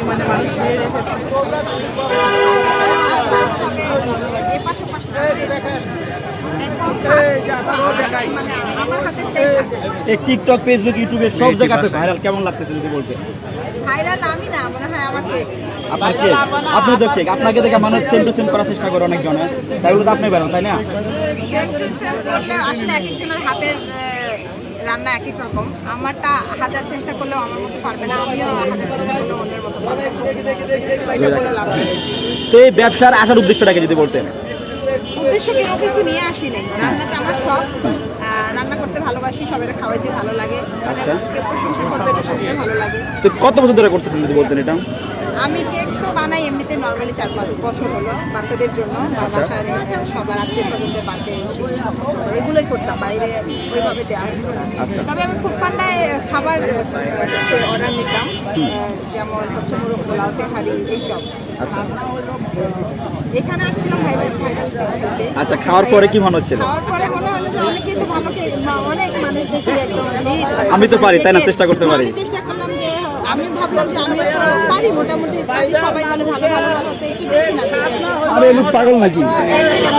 মানে মানে TikTok Facebook ইউটিউবে সব জায়গাতে ভাইরাল কেমন লাগতেছে যদি বলতে? ভাইরাল আমি না মনে হয় আমার কেক আপনার কেক আপনি তো কেক আপনাকে দেখে মানুষ সেম টু সেম করার চেষ্টা করে অনেকজন। তাই বলে তো আপনি বেরোন তাই না? আসলে এক একজনের হাতের রান্না এক এক রকম। আমারটা হাজার চেষ্টা করলেও আমার মতো পারবে না আমিও হাজার চেষ্টা করলেও অন্যের মতো পারব না। এটা বলে লাভ নেই। তো এই ব্যবসার আসার উদ্দেশ্যটাকে যদি বলতেন? উদ্দেশ্য কোনো কিছু নিয়ে আসি নাই। রান্নাটা আমার শখ। আহ, রান্না করতে ভালোবাসি সবাই খাওয়াইতে ভালো লাগে। মানে আচ্ছা। কেউ প্রশংসা করবে এটা শুনতে ভালো লাগে। তো কত বছর ধরে করতেছেন যদি বলতেন এটা? আমি কেক তো বানাই এমনিতে নর্মালি চার পাঁচ বছর হলো বাচ্চাদের জন্য বা বাসার সবার আত্মীয় স্বজনদের বার্থডে এগুলোই করতাম বাইরে ওইভাবে দেওয়া আচ্ছা। তবে আমি খুব পান্ডায় খাবার অর্ডার নিতাম যেমন হচ্ছে মোরগ পোলাও তেহারি এইসব আচ্ছা। এখানে আসছিলাম ভাইরাল ভাইরাল আচ্ছা, খাওয়ার পরে কি মনে হচ্ছিল? খাওয়ার পরে মনে হলো যে অনেকেই তো ভালো অনেক মানুষ দেখি একদম আমি তো পারি, তাই না? চেষ্টা করতে পারি। চেষ্টা আমি ভাবলাম যে আমি পারি মোটামুটি পারি সবাই ভালো ভালো ভালো তো একটু দেখি না। আরে লোক পাগল নাকি? একদিনে